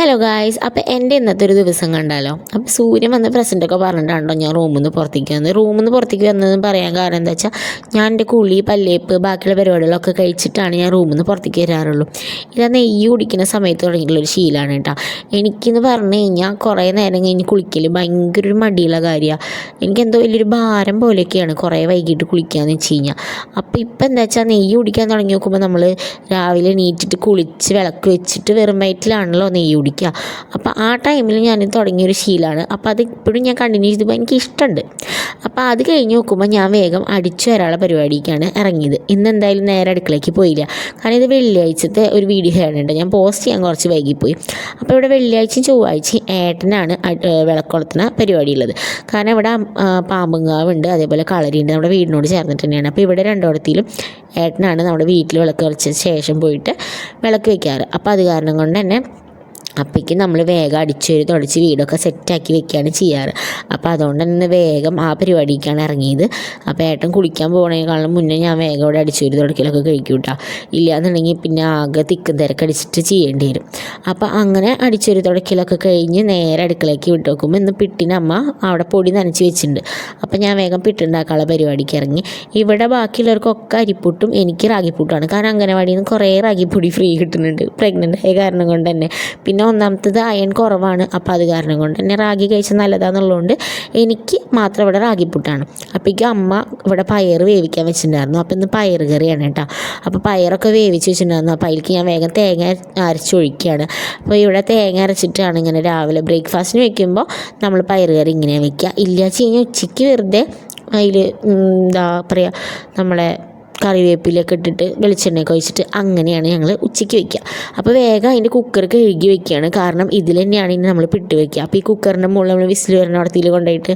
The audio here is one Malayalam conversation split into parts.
ഹലോ ഗായ്സ് അപ്പോൾ എന്റെ ഇന്നത്തെ ഒരു ദിവസം കണ്ടാലോ? അപ്പോൾ സൂര്യൻ വന്ന് പ്രസന്റൊക്കെ പറഞ്ഞിട്ടുണ്ടോ ഞാൻ റൂമിൽ നിന്ന് പുറത്തേക്ക് വന്നത്. റൂമിൽ നിന്ന് പുറത്തേക്ക് വന്നതെന്ന് പറയാൻ കാരണം എന്താ വെച്ചാൽ ഞാൻ എന്റെ കുളി പല്ലേപ്പ് ബാക്കിയുള്ള പരിപാടികളൊക്കെ കഴിച്ചിട്ടാണ് ഞാൻ റൂമിൽ നിന്ന് പുറത്തേക്ക് വരാറുള്ളൂ. ഇതാ നെയ്യ് കുടിക്കുന്ന സമയത്ത് തുടങ്ങിയിട്ടുള്ള ഒരു ശീലമാണ് കേട്ടോ. എനിക്കെന്ന് പറഞ്ഞു കഴിഞ്ഞാൽ കുറേ നേരം കഴിഞ്ഞ് കുളിക്കൽ ഭയങ്കര ഒരു മടിയുള്ള കാര്യമാണ് എനിക്കെന്തോ വലിയൊരു ഭാരം പോലെയൊക്കെയാണ് കുറേ വൈകിട്ട് കുളിക്കാന്ന് വെച്ച് കഴിഞ്ഞാൽ അപ്പോൾ ഇപ്പം എന്താ വെച്ചാൽ നെയ്യ് കുടിക്കാൻ തുടങ്ങി നോക്കുമ്പോൾ നമ്മൾ രാവിലെ എണീറ്റിട്ട് കുളിച്ച് വിളക്ക് വെച്ചിട്ട് വെറും വയറ്റിലാണല്ലോ നെയ്യ് കുടിക്കുക അപ്പോൾ ആ ടൈമിൽ ഞാൻ തുടങ്ങിയൊരു ശീലമാണ്. അപ്പോൾ അത് ഇപ്പോഴും ഞാൻ കണ്ടിന്യൂ ചെയ്തപ്പോൾ എനിക്ക് ഇഷ്ടമുണ്ട്. അപ്പോൾ അത് കഴിഞ്ഞ് നോക്കുമ്പോൾ ഞാൻ വേഗം അടിച്ചു വരാനുള്ള പരിപാടിക്കാണ് ഇറങ്ങിയത്. ഇന്ന് എന്തായാലും നേരെ അടുക്കളയ്ക്ക് പോയില്ല. കാരണം ഇത് വെള്ളിയാഴ്ചത്തെ ഒരു വീഡിയോ ആണ് ഞാൻ പോസ്റ്റ് ചെയ്യാൻ കുറച്ച് വൈകിപ്പോയി. അപ്പോൾ ഇവിടെ വെള്ളിയാഴ്ചയും ചൊവ്വാഴ്ചയും ഏട്ടനാണ് വിളക്കുളത്തിന് പരിപാടി ഉള്ളത് കാരണം ഇവിടെ പാമ്പുങ്കാവുണ്ട് അതേപോലെ കളരിയുണ്ട്. നമ്മുടെ വീടിനോട് ചേർന്നിട്ട് തന്നെയാണ്. അപ്പോൾ ഇവിടെ രണ്ടോടത്തിലും ഏട്ടനാണ് നമ്മുടെ വീട്ടിൽ വിളക്ക് കളിച്ച ശേഷം പോയിട്ട് വിളക്ക് വയ്ക്കാറ്. അപ്പോൾ അത് കാരണം കൊണ്ട് തന്നെ അപ്പോഴേക്കും നമ്മൾ വേഗം അടിച്ചൊരു തുടച്ച് വീടൊക്കെ സെറ്റാക്കി വെക്കുകയാണ് ചെയ്യാറ്. അപ്പോൾ അതുകൊണ്ട് തന്നെ വേഗം ആ പരിപാടിക്കാണ് ഇറങ്ങിയത്. അപ്പോൾ ഏട്ടൻ കുളിക്കാൻ പോകണേക്കാളും മുന്നേ ഞാൻ വേഗം ഇവിടെ അടിച്ചൊരു തുടക്കലൊക്കെ കഴിക്കും കേട്ടോ ഇല്ലയെന്നുണ്ടെങ്കിൽ പിന്നെ ആകെ തിക്കും തിരക്കടിച്ചിട്ട് ചെയ്യേണ്ടി വരും. അപ്പോൾ അങ്ങനെ അടിച്ചൊരു തുടക്കലൊക്കെ കഴിഞ്ഞ് നേരെ അടുക്കളയ്ക്ക് വിട്ട് നോക്കുമ്പോൾ ഇന്ന് പിട്ടിനമ്മ അവിടെ പൊടി നനച്ച് വെച്ചിട്ടുണ്ട്. അപ്പോൾ ഞാൻ വേഗം പിട്ടുണ്ടാക്കാനുള്ള പരിപാടിക്ക് ഇറങ്ങി. ഇവിടെ ബാക്കിയുള്ളവർക്കൊക്കെ അരിപ്പുട്ടും എനിക്ക് റാഗിപ്പുട്ടുമാണ് കാരണം അംഗനവാടിയിൽ നിന്ന് കുറേ റാഗിപ്പൊടി ഫ്രീ കിട്ടുന്നുണ്ട്. പ്രഗ്നന്റ് ആയ കാരണം കൊണ്ട് തന്നെ. പിന്നെ ഒന്നാമത്തത് അയൺ കുറവാണ്. അപ്പോൾ അത് കാരണം കൊണ്ട് തന്നെ റാഗി കഴിച്ചാൽ നല്ലതാണെന്നുള്ളതുകൊണ്ട് എനിക്ക് മാത്രം ഇവിടെ റാഗിപ്പുട്ടാണ് അപ്പോഴേക്കും അമ്മ ഇവിടെ പയർ വേവിക്കാൻ വെച്ചിട്ടുണ്ടായിരുന്നു. അപ്പോൾ ഇന്ന് പയർ കറിയാണ് കേട്ടോ. അപ്പോൾ പയറൊക്കെ വേവിച്ച് വെച്ചിട്ടുണ്ടായിരുന്നു. അപ്പോൾ അതിലേക്ക് ഞാൻ വേഗം തേങ്ങ അരച്ചൊഴിക്കുകയാണ് അപ്പോൾ ഇവിടെ തേങ്ങ അരച്ചിട്ടാണ് ഇങ്ങനെ രാവിലെ ബ്രേക്ക്ഫാസ്റ്റിന് വെക്കുമ്പോൾ നമ്മൾ പയർ കറി ഇങ്ങനെ വെക്കുക. ഇല്ലാച്ച് കഴിഞ്ഞാൽ ഉച്ചയ്ക്ക് വെറുതെ അതിൽ എന്താ പറയുക നമ്മളെ കറിവേപ്പിലൊക്കെ ഇട്ടിട്ട് വെളിച്ചെണ്ണയൊക്കെ ഒഴിച്ചിട്ട് അങ്ങനെയാണ് ഞങ്ങൾ ഉച്ചയ്ക്ക് വെക്കുക അപ്പോൾ വേഗം അതിന്റെ കുക്കർ കഴുകി വെക്കുകയാണ് കാരണം ഇതിൽ തന്നെയാണ് ഇനി നമ്മൾ പിട്ട് വെക്കുക അപ്പോൾ ഈ കുക്കറിന്റെ മുകളിൽ നമ്മൾ വിസിൽ വരുന്ന ഇടത്തിൽ കൊണ്ടുപോയിട്ട്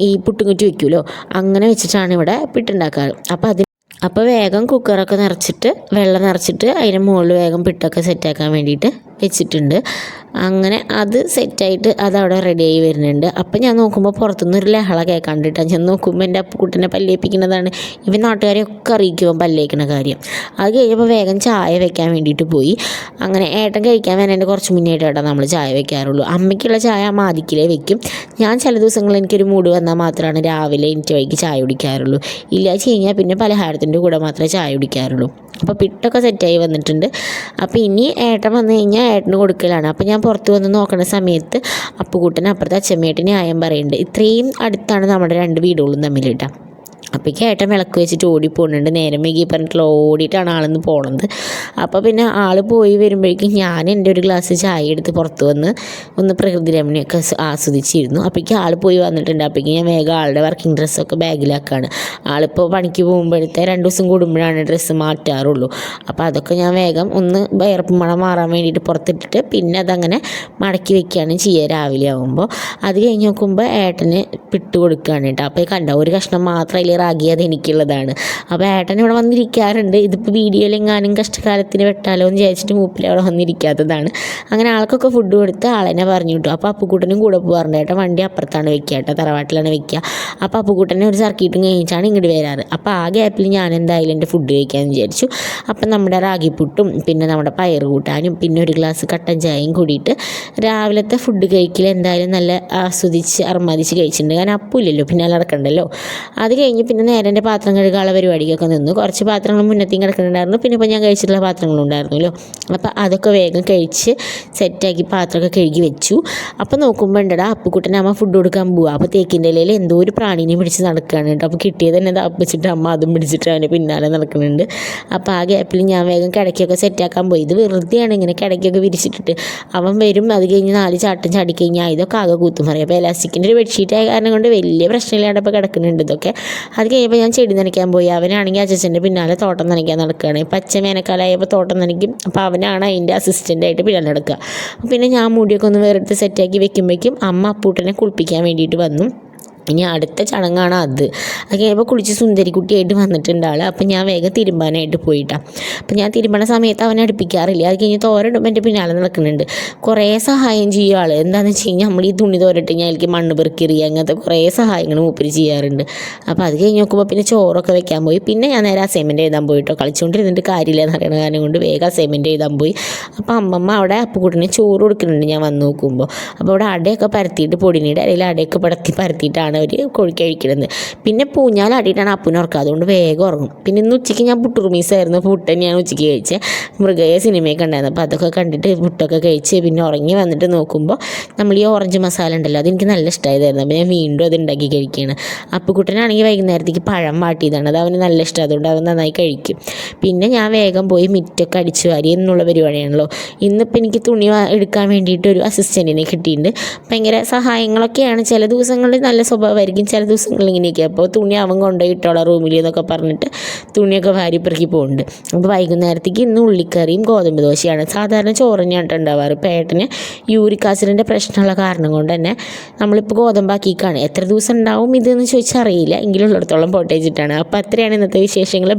ഈ പുട്ടുംകുറ്റി വെക്കുമല്ലോ അങ്ങനെ വെച്ചിട്ടാണ് ഇവിടെ പിട്ടുണ്ടാക്കാറ് അപ്പോൾ അതിന് അപ്പോൾ വേഗം കുക്കറൊക്കെ നിറച്ചിട്ട് വെള്ളം നിറച്ചിട്ട് അതിന് മുകളിൽ വേഗം പിട്ടൊക്കെ സെറ്റാക്കാൻ വേണ്ടിയിട്ട് വെച്ചിട്ടുണ്ട്. അങ്ങനെ അത് സെറ്റായിട്ട് അതവിടെ റെഡിയായി വരുന്നുണ്ട്. അപ്പം ഞാൻ നോക്കുമ്പോൾ പുറത്തുനിന്ന് ഒരു ലഹള കേൾക്കാണ്ടിട്ടാണ് ഞാൻ നോക്കുമ്പോൾ എന്റെ അപ്പുക്കുട്ടനെ പല്ലേപ്പിക്കുന്നതാണ്. ഇവൻ നാട്ടുകാരെയൊക്കെ അറിയിക്കുമ്പോൾ പല്ലേക്കണ കാര്യം. അത് കഴിഞ്ഞപ്പോൾ വേഗം ചായ വെക്കാൻ വേണ്ടിയിട്ട് പോയി. അങ്ങനെ ഏട്ടൻ കഴിക്കാൻ വേണ്ടി കുറച്ച് മുന്നേറ്റ് ഏട്ടാ നമ്മൾ ചായ വെക്കാറുള്ളൂ. അമ്മയ്ക്കുള്ള ചായ അമ്മ ആദിക്കിലേ വെക്കും. ഞാൻ ചില ദിവസങ്ങളിൽ എനിക്കൊരു മൂഡ് വന്നാൽ മാത്രമാണ് രാവിലെ എനിക്ക് വൈകി ചായ കുടിക്കാറുള്ളൂ. ഇല്ല വെച്ച് കഴിഞ്ഞാൽ പിന്നെ പലഹാരത്തിന്റെ കൂടെ മാത്രമേ ചായ കുടിക്കാറുള്ളൂ. അപ്പോൾ പിട്ടൊക്കെ സെറ്റായി വന്നിട്ടുണ്ട്. അപ്പോൾ ഇനി ഏട്ടൻ വന്നു കഴിഞ്ഞാൽ ഏട്ടന് കൊടുക്കലാണ്. അപ്പോൾ ഞാൻ പുറത്ത് വന്ന് നോക്കുന്ന സമയത്ത് അപ്പുകൂട്ടൻ അപ്പുറത്തെ അച്ഛമ്മേട്ടിനെ ആയം പറയുന്നുണ്ട്. ഇത്രയും അടുത്താണ് നമ്മുടെ രണ്ട് വീടുകളും തമ്മിൽ കേട്ടോ. അപ്പോഴേക്കും ഏട്ടൻ വിളക്ക് വെച്ചിട്ട് ഓടി പോകുന്നുണ്ട് നേരം വൈകി പറഞ്ഞിട്ടുള്ള ഓടിയിട്ടാണ് ആളെന്ന് പോണത്. അപ്പോൾ പിന്നെ ആൾ പോയി വരുമ്പോഴേക്കും ഞാൻ എന്റെ ഒരു ഗ്ലാസ് ചായ എടുത്ത് പുറത്ത് വന്ന് ഒന്ന് പ്രകൃതി രമണിയൊക്കെ ആസ്വദിച്ചിരുന്നു. അപ്പോഴേക്കും ആൾ പോയി വന്നിട്ടുണ്ട്. അപ്പോഴേക്കും ഞാൻ വേഗം ആളുടെ വർക്കിംഗ് ഡ്രസ്സൊക്കെ ബാഗിലാക്കാണ്. ആളിപ്പോൾ പണിക്ക് പോകുമ്പോഴത്തെ രണ്ട് ദിവസം കൂടുമ്പോഴാണ് ഡ്രസ്സ് മാറ്റാറുള്ളൂ. അപ്പോൾ അതൊക്കെ ഞാൻ വേഗം ഒന്ന് വയർപ്പ് മണം മാറാൻ വേണ്ടിയിട്ട് പുറത്തിട്ടിട്ട് പിന്നെ അതങ്ങനെ മടക്കി വെക്കുകയാണ് ചെയ്യുക രാവിലെ ആകുമ്പോൾ അത് കഴിഞ്ഞ് നോക്കുമ്പോൾ ഏട്ടന് പിട്ട് കൊടുക്കുകയാണ് കേട്ടോ. അപ്പോൾ കണ്ട ഒരു കഷ്ണം മാത്രം അതിൽ അത് എനിക്കുള്ളതാണ്. അപ്പോൾ ഏട്ടൻ ഇവിടെ വന്നിരിക്കാറുണ്ട്. ഇതിപ്പോൾ വീഡിയോയിൽ എങ്ങാനും കഷ്ടകാലത്തിന് വെട്ടാലോ എന്ന് വിചാരിച്ചിട്ട് മൂപ്പിൽ അവിടെ വന്നിരിക്കാത്തതാണ്. അങ്ങനെ ആൾക്കൊക്കെ ഫുഡ് കൊടുത്ത് ആളെന്നെ പറഞ്ഞു കിട്ടും അപ്പോൾ അപ്പുക്കൂട്ടനും കൂടെ പോകാറുണ്ട് ഏട്ടൻ വണ്ടി അപ്പുറത്താണ് വെക്കുക. കേട്ടോ തറവാട്ടിലാണ് വെക്കുക. അപ്പോൾ അപ്പുക്കൂട്ടനെ ഒരു സർക്കിട്ടും കഴിഞ്ഞിട്ടാണ് ഇങ്ങോട്ട് വരാറ്. അപ്പോൾ ആ ഗ്യാപ്പിൽ ഞാൻ എന്തായാലും എന്റെ ഫുഡ് കഴിക്കാമെന്ന് വിചാരിച്ചു. അപ്പം നമ്മുടെ റാഗിപ്പുട്ടും പിന്നെ നമ്മുടെ പയർ കൂട്ടാനും പിന്നെ ഒരു ഗ്ലാസ് കട്ടൻ ചായയും കൂടിയിട്ട് രാവിലത്തെ ഫുഡ് കഴിക്കൽ എന്തായാലും നല്ല ആസ്വദിച്ച് അർമാദിച്ച് കഴിച്ചിട്ടുണ്ട്. കാരണം അപ്പൂല്ലല്ലോ പിന്നെ നടക്കണ്ടല്ലോ. അത് കഴിഞ്ഞ് പിന്നെ നേരെ എന്റെ പാത്രം കഴുകാനുള്ള പരിപാടിക്കൊക്കെ നിന്നു. കുറച്ച് പാത്രങ്ങൾ മുന്നത്തേയും കിടക്കുന്നുണ്ടായിരുന്നു പിന്നെ ഇപ്പോൾ ഞാൻ കഴിച്ചിട്ടുള്ള പാത്രങ്ങളുണ്ടായിരുന്നല്ലോ അപ്പോൾ അതൊക്കെ വേഗം കഴിച്ച് സെറ്റാക്കി പാത്രമൊക്കെ കഴുകി വെച്ചു. അപ്പോൾ നോക്കുമ്പോൾ ഉണ്ടടാ അപ്പുക്കുട്ടനെ അമ്മ ഫുഡ് കൊടുക്കാൻ പോവുക അപ്പോൾ തേക്കിന്റെ ഇലയിൽ എന്തോ ഒരു പ്രാണീനെ പിടിച്ച് നടക്കുകയാണ് കേട്ടോ. അപ്പോൾ കിട്ടിയത് തന്നെ തപ്പിച്ചിട്ട് അമ്മ. അതും പിടിച്ചിട്ട് അവനെ പിന്നാലെ നടക്കുന്നുണ്ട്. അപ്പോൾ ആ ഗ്യാപ്പിൽ ഞാൻ വേഗം കിടക്കൊക്കെ സെറ്റാക്കാൻ പോയി. ഇത് വെറുതെയാണ് ഇങ്ങനെ കിടക്കൊക്കെ വിരിച്ചിട്ടിട്ട്. അവൻ വരും അത് കഴിഞ്ഞ് നാല് ചാട്ടം ചാടി കഴിഞ്ഞാൽ ഇതൊക്കെ ആകെ കൂത്തും. അപ്പോൾ എലാസ്റ്റിക്കിന്റെ ഒരു ബെഡ്ഷീറ്റ് കാരണം കൊണ്ട് വലിയ പ്രശ്നമില്ലാണ്ട് ഇപ്പോൾ കിടക്കുന്നുണ്ട് ഇതൊക്കെ. അത് കഴിയുമ്പോൾ ഞാൻ ചെടി നനയ്ക്കാൻ പോയി. അവനാണെങ്കിൽ അച്ഛന്റെ പിന്നാലെ തോട്ടം നനയ്ക്കാൻ നടക്കുകയാണ് പച്ച വേനൽക്കാലമായപ്പോൾ തോട്ടം നനയ്ക്കും. അപ്പോൾ അവനാണ് അതിന്റെ അസിസ്റ്റന്റായിട്ട് പിന്നാലെ നടക്കുക. പിന്നെ ഞാൻ മുടിയൊക്കെ ഒന്ന് വേറെടുത്ത് സെറ്റാക്കി വെക്കുമ്പോഴേക്കും അമ്മ അപ്പൂട്ടനെ കുളിപ്പിക്കാൻ വേണ്ടിയിട്ട് വന്നു. ഇനി അടുത്ത ചടങ്ങാണ് അത്. അത് കഴിയുമ്പോൾ കുളിച്ച് സുന്ദരിക്കുട്ടിയായിട്ട് വന്നിട്ടുണ്ട് ആൾ അപ്പം ഞാൻ വേഗം തിരുമ്പാനായിട്ട് പോയിട്ടാണ് അപ്പം ഞാൻ തിരുമ്പണ സമയത്ത് അവനെ അടുപ്പിക്കാറില്ല. അത് കഴിഞ്ഞ് തോരടുമ്പോൾ എന്റെ പിന്നാലെ നടക്കുന്നുണ്ട്. കുറേ സഹായം ചെയ്യും ആൾ എന്താണെന്ന് വെച്ച് കഴിഞ്ഞാൽ നമ്മൾ ഈ തുണി തോരട്ട് ഞാൻ എനിക്ക് മണ്ണ് പെറുക്കിറിയ അങ്ങനത്തെ കുറേ സഹായങ്ങൾ മൂപ്പര് ചെയ്യാറുണ്ട്. അപ്പോൾ അത് കഴിഞ്ഞ് നോക്കുമ്പോൾ പിന്നെ ചോറൊക്കെ വെക്കാൻ പോയി. പിന്നെ ഞാൻ നേരെ അസൈൻമെന്റ് എഴുതാൻ പോയിട്ടോ. കളിച്ചുകൊണ്ടിരുന്നിട്ട് കാര്യമില്ല എന്ന് പറയുന്ന കാരണം കൊണ്ട് വേഗം അസൈൻമെന്റ് എഴുതാൻ പോയി. അപ്പോൾ അമ്മമ്മ അവിടെ അപ്പുകുട്ടിന് ചോറ് കൊടുക്കുന്നുണ്ട് ഞാൻ വന്ന് നോക്കുമ്പോൾ അപ്പോൾ അവിടെ അടയൊക്കെ പരത്തിയിട്ട് പൊടിനീടെ ഇടയിൽ അടയൊക്കെ പടത്തി പരത്തിയിട്ടാണ് അവർ കോഴി കഴിക്കുന്നത് പിന്നെ പൂഞ്ഞാലാടിയിട്ടാണ് അപ്പുനെ ഉറക്കുക അതുകൊണ്ട് വേഗം ഉറങ്ങും. പിന്നെ ഇന്ന് ഉച്ചയ്ക്ക് ഞാൻ പുട്ടുറുമീസായിരുന്നു പുട്ട് തന്നെയാണ് ഉച്ചയ്ക്ക് കഴിച്ചത് മൃഗയെ സിനിമയൊക്കെ ഉണ്ടായിരുന്നു. അപ്പോൾ അതൊക്കെ കണ്ടിട്ട് പുട്ടൊക്കെ കഴിച്ച് പിന്നെ ഉറങ്ങി വന്നിട്ട് നോക്കുമ്പോൾ നമ്മൾ ഈ ഓറഞ്ച് മസാല ഉണ്ടല്ലോ അതെനിക്ക് നല്ല ഇഷ്ടമായതായിരുന്നു അപ്പോൾ ഞാൻ വീണ്ടും അത് ഉണ്ടാക്കി കഴിക്കുകയാണ് അപ്പുക്കുട്ടനാണെങ്കിൽ വൈകുന്നേരത്തേക്ക് പഴം വാട്ടിയതാണ്. അത് അവന് നല്ല ഇഷ്ടം. അതുകൊണ്ട് അവൻ നന്നായി കഴിക്കും. പിന്നെ ഞാൻ വേഗം പോയി മിറ്റൊക്കെ അടിച്ചു വാരി എന്നുള്ള പരിപാടിയാണല്ലോ. ഇന്നിപ്പോൾ എനിക്ക് തുണി എടുക്കാൻ വേണ്ടിയിട്ട് ഒരു അസിസ്റ്റന്റിനെ കിട്ടിയിട്ടുണ്ട്. ഭയങ്കര സഹായങ്ങളൊക്കെയാണ്. ചില ദിവസങ്ങളിൽ നല്ല സ്വഭാവമായിരിക്കും ചില ദിവസങ്ങളിൽ ഇങ്ങനെയൊക്കെ. അപ്പോൾ തുണി അവൻ കൊണ്ടുപോയി ഇട്ടോളാം റൂമിൽ എന്നൊക്കെ പറഞ്ഞിട്ട് തുണിയൊക്കെ വാരി പെറുക്കി പോകുന്നുണ്ട് അപ്പോൾ വൈകുന്നേരത്തേക്ക് ഇന്ന് ഉള്ളിക്കറിയും ഗോതമ്പ് ദോശയാണ്. സാധാരണ ചോറ് തന്നെയാണ് ഉണ്ടാവാറ്. പേട്ടന് യൂറിക് ആസിഡിന്റെ പ്രശ്നമുള്ള കാരണം കൊണ്ട് തന്നെ നമ്മളിപ്പോൾ ഗോതമ്പാക്കിക്കാണ്. എത്ര ദിവസം ഉണ്ടാവും ഇതെന്ന് ചോദിച്ചാൽ അറിയില്ല എങ്കിലും ഉള്ളിടത്തോളം പൊട്ടേജിട്ടാണ്. അപ്പോൾ അത്രയാണ് ഇന്നത്തെ വിശേഷങ്ങൾ